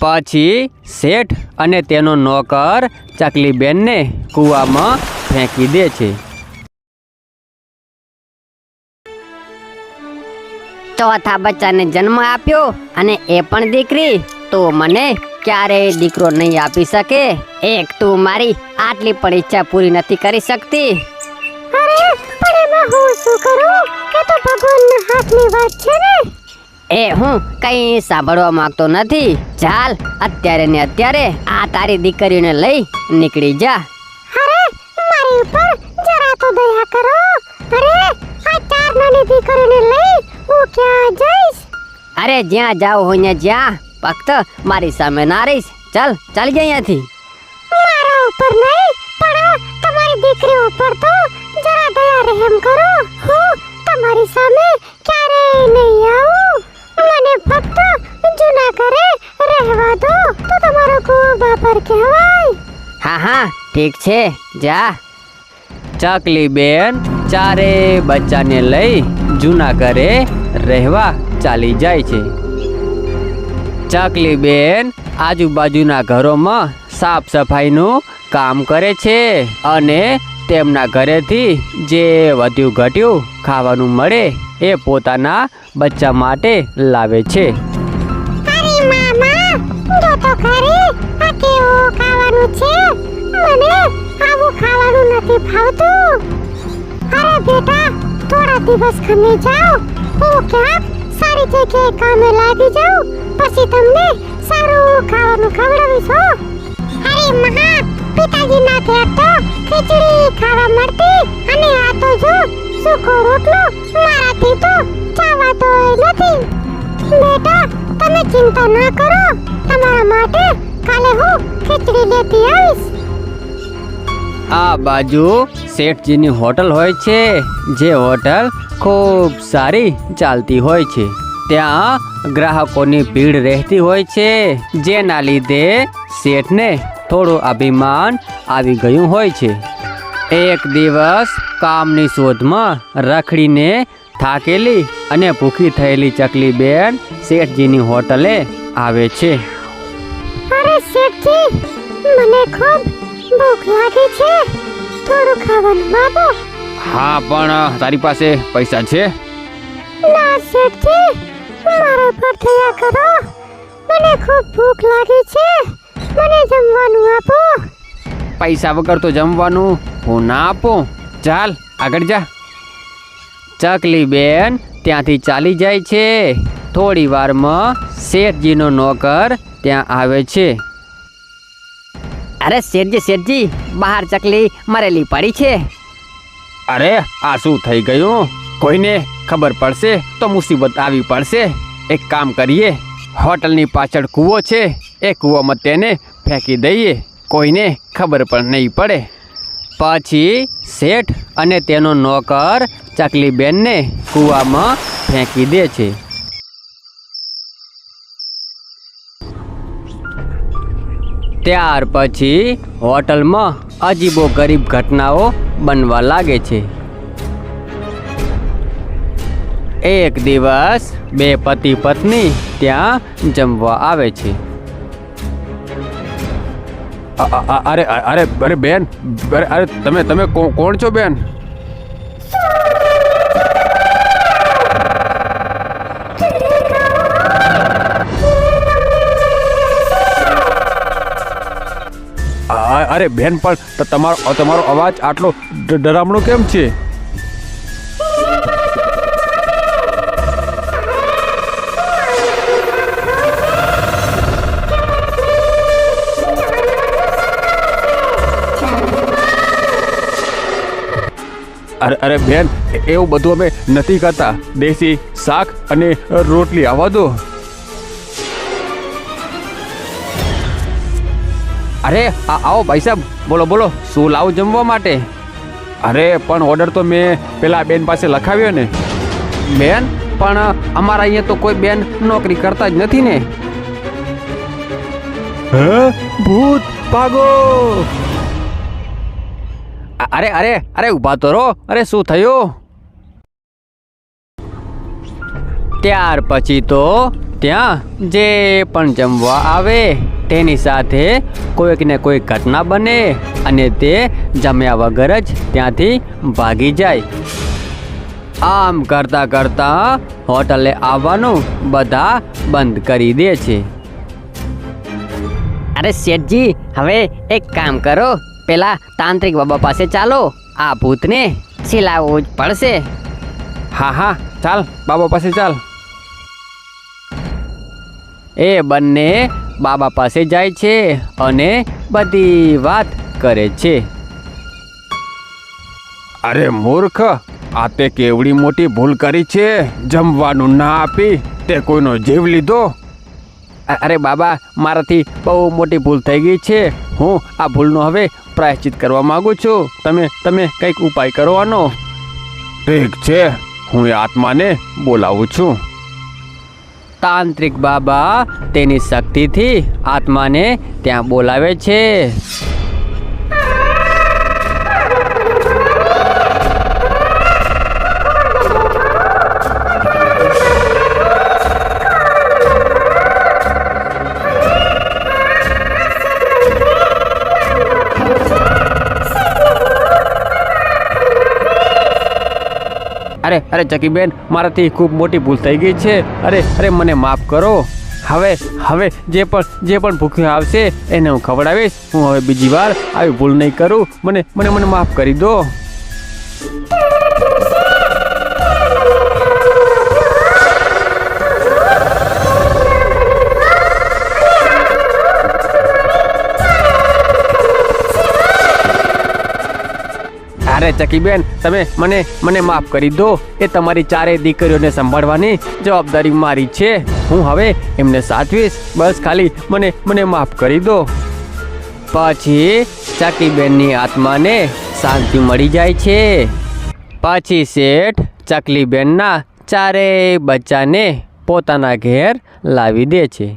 પછી શેઠ અને તેનો નોકર ચકલીબેનને કૂવામાં ફેંકી દે છે. ચોથા બચ્ચાને જન્મ આપ્યો અને એ પણ દીકરી. તો મને ક્યારેય દીકરો નહીં આપી શકે. એક તું મારી આટલી પણ ઈચ્છા પૂરી નથી કરી શકતી. અરે પણ એમાં હું શું કરું? એ તો ભગવાનના હાથની વાત છે ને. એ હું કઈ સાંભળવા માંગતો નથી. ચાલ અત્યારે ને અત્યારે આ તારી દીકરીને લઈ નીકળી જા. અરે મારી ઉપર જરા તો દયા કરો. અરે આ ચાર નાની દીકરીને લઈ હું ક્યાં જઈશ? અરે જ્યાં જાવ હોય ને જ્યાં ફક્ત મારી સામે ના રહીશ. ચાલ ચાલી જા અહીંયાથી. મારા ઉપર નહીં પણ તમારી દીકરી ઉપર તો જરા દયા રહેમ કરો. હું તમારી સામે ક્યારેય નહીં રહેવા દો. તો તમારો ખૂબ આભાર કહેવાય. હા હા, ઠીક છે. જા. ચકલીબેન ચારે બચ્ચાને લઈ જૂના ઘરે રહેવા ચાલી જાય છે. ચકલીબેન આજુબાજુના ઘરોમાં સાફ સફાઈનું કામ કરે છે અને તેમના ઘરેથી જે વધ્યું ઘટ્યું ખાવાનું મળે એ પોતાના બચ્ચા માટે લાવે છે. જો તો ખરી? આ કેવું ખાવાનું છે? મને આવું ખાવાનું નથી ભાવતું અરે બેટા, થોડા દિવસ ખમી જાઓ. હું ક્યાંક સારી જગ્યાએ કામે લાગી જાઉં. પછી તમને સારું ખાવાનું ખવડાવીશ, હો. અરે મહા પિતાજી ના ઘેર તો ખીચડી ખાવા મળતી. અને આ તો જો, સૂકો રોટલો મારાથી તો ચાવાતો નથી. બેટા, તમે ચિંતા ના કરો. માટે કાલે હું ખીચડી લેતી આવીશ. આ બાજુ શેઠજીની હોટલ હોય છે, જે હોટલ ખૂબ સારી ચાલતી હોય છે. ત્યાં ગ્રાહકોની ભીડ રહેતી હોય છે, જેના લીધે શેઠને થોડું અભિમાન આવી ગયું હોય છે. એક દિવસ કામની શોધમાં રખડીને થાકેલી અને ભૂખી થયેલી ચકલીબેન શેઠજીની હોટલે આવે છે. શેઠજી મને ખૂબ ભૂખ લાગી છે. થોડું ખાવાનું આપો હા પણ તારી પાસે પૈસા છે? ના શેઠજી. મારા પર થયા કરો. મને ખૂબ ભૂખ લાગી છે. મને જમવાનું આપો. પૈસા વગર તો જમવાનું હું ના આપું. ચાલ આગળ જા. ચકલી બેન ત્યાંથી ચાલી જાય છે. થોડી વારમાં શેઠજીનો નોકર ત્યાં આવે છે. અરે શેઠજી શેઠજી, બહાર ચકલી મરેલી પડી છે. અરે, આ શું થઈ ગયું? કોઈને ખબર પડશે તો મુસીબત આવી પડશે. એક કામ કરીએ, હોટલની પાછળ કૂવો છે, એ કૂવામાં તેને ફેંકી દઈએ. કોઈને ખબર પણ નહીં પડે. પછી શેઠ અને તેનો નોકર ચકલીબેનને કૂવામાં ફેંકી દે છે. ત્યાર પછી હોટલમાં અજીબો ગરીબ ઘટનાઓ બનવા લાગે છે. એક દિવસ બે પતિ પત્ની ત્યાં જમવા આવે છે. અરે અરે અરે બેન, અરે તમે તમે કોણ છો બેન? અરે બેન, પણ તમારો તમારો અવાજ આટલો ડરામણો કેમ છે? અરે અરે બેન એવું બધું અમે નથી કરતા. દેશી શાક અને રોટલી આવવા દો. અરે આવો ભાઈ સાહેબ. બોલો બોલો. શું લાવું જમવા માટે? અરે પણ ઓર્ડર તો મેં પેલા બેન પાસે લખાવ્યો ને. બેન પણ અમારા અહીંયા તો કોઈ બેન નોકરી કરતા જ નથી ને. હે? ભૂત ભાગો! અરે અરે અરે ઊભા તો રહો. અરે શું થયું? ત્યાર પછી તો ત્યાં જે પણ જમવા આવે. તેની સાથે કોઈક ને કોઈક ઘટના બને અને તે જમ્યા વગર જ ત્યાંથી ભાગી જાય. આમ કરતા કરતા હોટલે આવવાનું બધા બંધ કરી દે છે. અરે શેઠજી હવે એક કામ કરો. પેલા તાંત્રિક બાબા પાસે ચાલો. આ ભૂતને સિલાવવું જ પડશે. હા હા ચાલ બાબા પાસે ચાલ. એ બંને બાબા પાસે જાય છે અને બધી વાત કરે છે. અરે મૂર્ખ આ તે કેવડી મોટી ભૂલ કરી છે? જમવાનું ના આપી તે કોઈનો જીવ લીધો? અરે બાબા મારાથી બહુ મોટી ભૂલ થઈ ગઈ છે. હું આ ભૂલનો હવે પ્રાયશ્ચિત કરવા માગું છું. તમે તમે કંઈક ઉપાય કરવાનો ઠીક છે. હું એ આત્માને બોલાવું છું. તાંત્રિક બાબા તેની શક્તિથી આત્માને ત્યાં બોલાવે છે. અરે ચકીબેન, મારાથી ખૂબ મોટી ભૂલ થઈ ગઈ છે. અરે અરે મને માફ કરો. હવે હવે જે પણ જે પણ ભૂખ્યો આવશે, એને હું ખવડાવીશ. હું હવે બીજી વાર આવી ભૂલ નહીં કરું. મને મને મને માફ કરી દો. અરે ચકીબેન તમે મને મને માફ કરી દો. એ તમારી ચારેય દીકરીઓને સંભાળવાની જવાબદારી મારી છે. હું હવે એમને સાચવીશ. બસ ખાલી મને મને માફ કરી દો. પછી ચકલીબેનની આત્માને શાંતિ મળી જાય છે. પછી શેઠ ચકલીબેનના ચારેય બચ્ચાને પોતાના ઘેર લાવી દે છે.